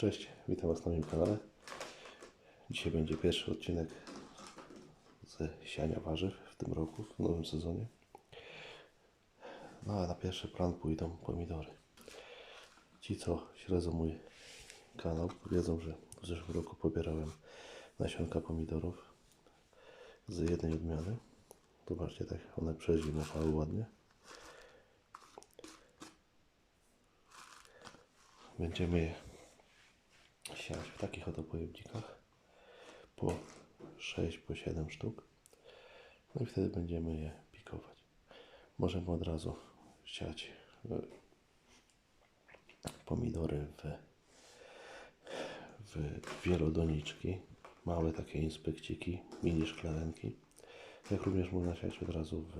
Cześć, witam Was na moim kanale. Dzisiaj będzie pierwszy odcinek ze siania warzyw w tym roku, w nowym sezonie. No a na pierwszy plan pójdą pomidory. Ci, co śledzą mój kanał, wiedzą, że w zeszłym roku pobierałem nasionka pomidorów z jednej odmiany. Zobaczcie, tak one przezimowały ładnie. Będziemy je siać w takich oto pojemnikach po 6, po 7 sztuk. No i wtedy będziemy je pikować. Możemy od razu siać e, pomidory w, w wielodoniczki, małe takie inspekciki, mini szklanki. Jak również można siać od razu w,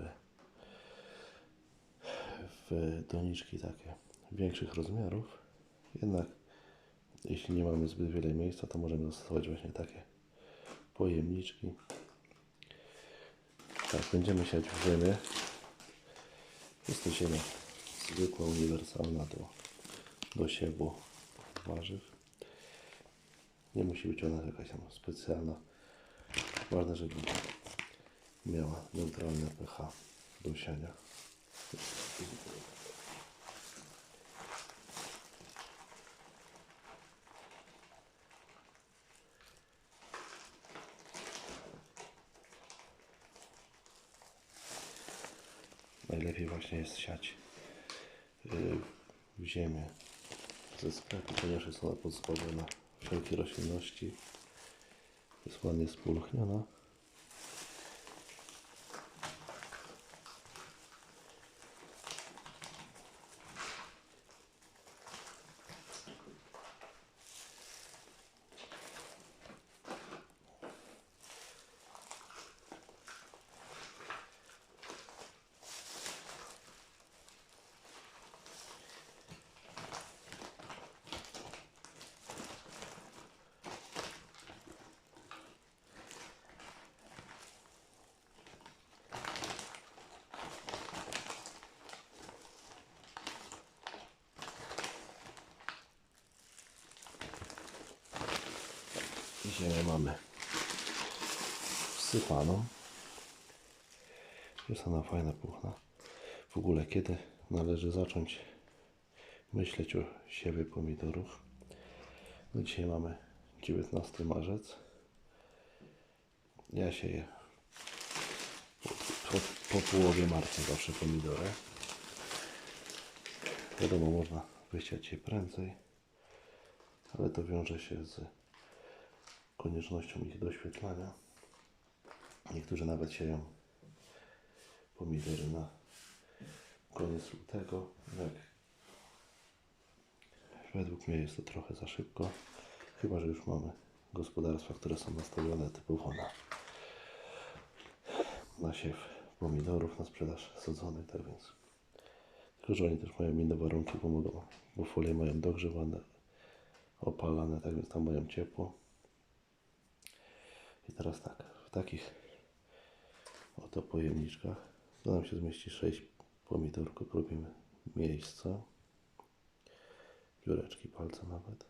w doniczki takie większych rozmiarów. Jednak jeśli nie mamy zbyt wiele miejsca, to możemy zastosować właśnie takie pojemniczki. Tak, będziemy siać w ziemię. Jest to ziemia zwykła, uniwersalna do, do siewu warzyw. Nie musi być ona jakaś tam specjalna. Ważne, żeby miała neutralne pH do siania. Najlepiej właśnie jest siać y, w ziemię ze sklepu, ponieważ jest ona pozwolona na wszelkie roślinności. Jest ładnie spulchniona. Ziemię mamy wsypaną. Jest ona fajna, puchna. W ogóle kiedy należy zacząć myśleć o siewie pomidorów? No dzisiaj mamy 19 marzec. Ja sieję po, po połowie marca zawsze pomidory. Wiadomo, można wysiać je prędzej, ale to wiąże się z koniecznością ich doświetlania. Niektórzy nawet sieją pomidory na koniec lutego. Jak według mnie jest to trochę za szybko. Chyba, że już mamy gospodarstwa, które są nastawione typowo na, na siew pomidorów, na sprzedaż sadzonych, tak więc. Tylko, że oni też mają inne warunki, bo mogą, bo folie mają dogrzewane, opalane, tak więc tam mają ciepło. I teraz tak, w takich oto pojemniczkach, to nam się zmieści 6 pomidorków, robimy miejsca, dziureczki palca nawet.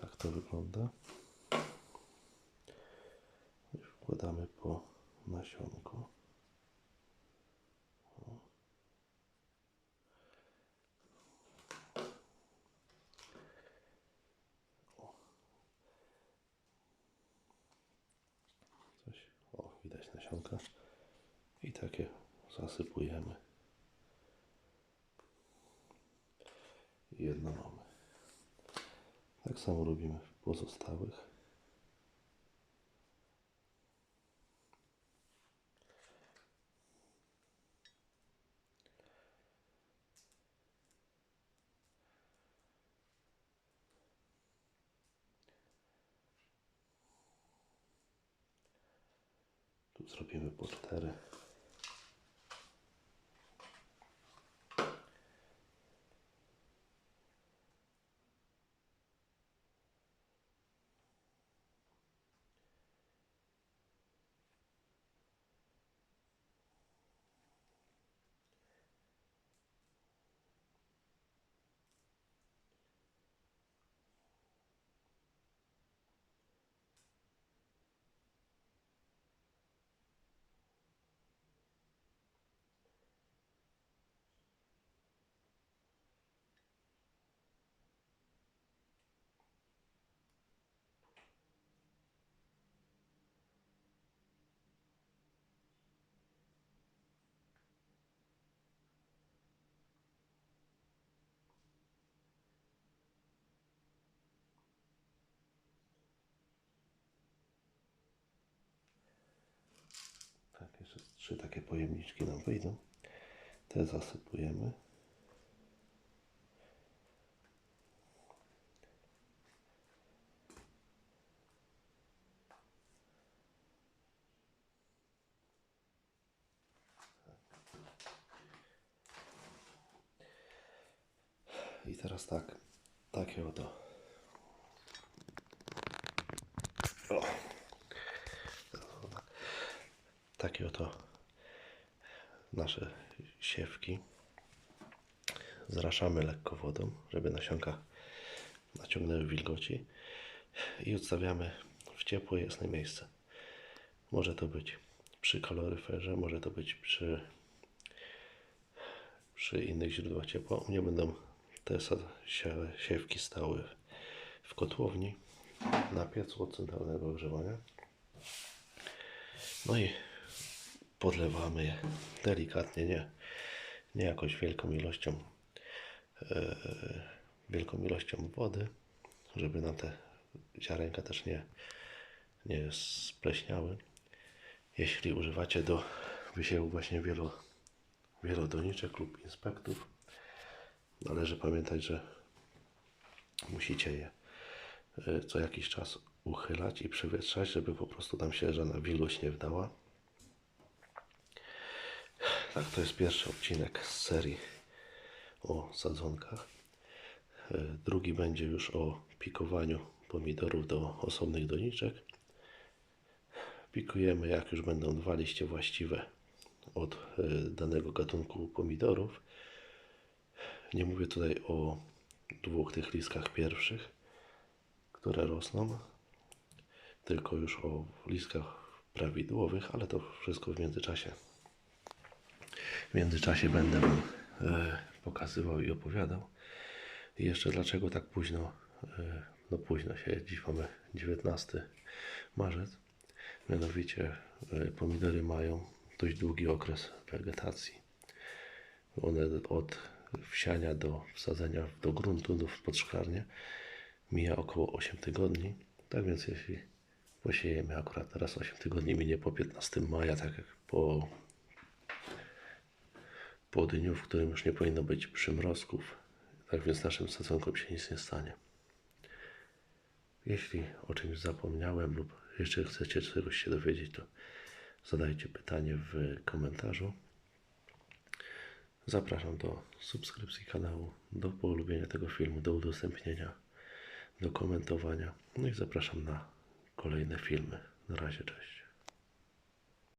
Tak to wygląda. I wkładamy po nasionku. O. Coś, o widać nasionka. I takie zasypujemy. Jedno mamy. Tak samo robimy w pozostałych. Zrobimy po cztery. Trzy takie pojemniczki nam wyjdą. Te zasypujemy. I teraz tak, takie oto. O. Takie oto nasze siewki. Zraszamy lekko wodą, żeby nasionka naciągnęły wilgoci i odstawiamy w ciepłe, jasne miejsce. Może to być przy kaloryferze, może to być przy przy innych źródłach ciepła. U mnie będą te siewki stały w kotłowni na piecu od centralnego ogrzewania. No i podlewamy je delikatnie, nie, nie jakąś wielką ilością e, wielką ilością wody, żeby nam te ziarenka też nie, nie spleśniały. Jeśli używacie do wysiewu właśnie wielo, wielodoniczek lub inspektów, należy pamiętać, że musicie je e, co jakiś czas uchylać i przewietrzać, żeby po prostu tam się żadna wilgoć nie wdała. Tak, to jest pierwszy odcinek z serii o sadzonkach. E, Drugi będzie już o pikowaniu pomidorów do osobnych doniczek. Pikujemy, jak już będą dwa liście właściwe od e, danego gatunku pomidorów. Nie mówię tutaj o dwóch tych listkach pierwszych, które rosną, tylko już o listkach prawidłowych, ale to wszystko w międzyczasie. W międzyczasie będę Wam e, pokazywał i opowiadał. I jeszcze dlaczego tak późno, e, no późno się, dziś mamy 19 marzec. Mianowicie e, pomidory mają dość długi okres wegetacji. One od wsiania do wsadzenia do gruntu, do pod szklarnię mija około 8 tygodni. Tak więc jeśli posiejemy akurat teraz 8 tygodni minie po 15 maja, tak jak po po dniu, w którym już nie powinno być przymrozków. Tak więc naszym sadzonkom się nic nie stanie. Jeśli o czymś zapomniałem lub jeszcze chcecie czegoś się dowiedzieć, to zadajcie pytanie w komentarzu. Zapraszam do subskrypcji kanału, do polubienia tego filmu, do udostępnienia, do komentowania. No i zapraszam na kolejne filmy. Na razie, cześć.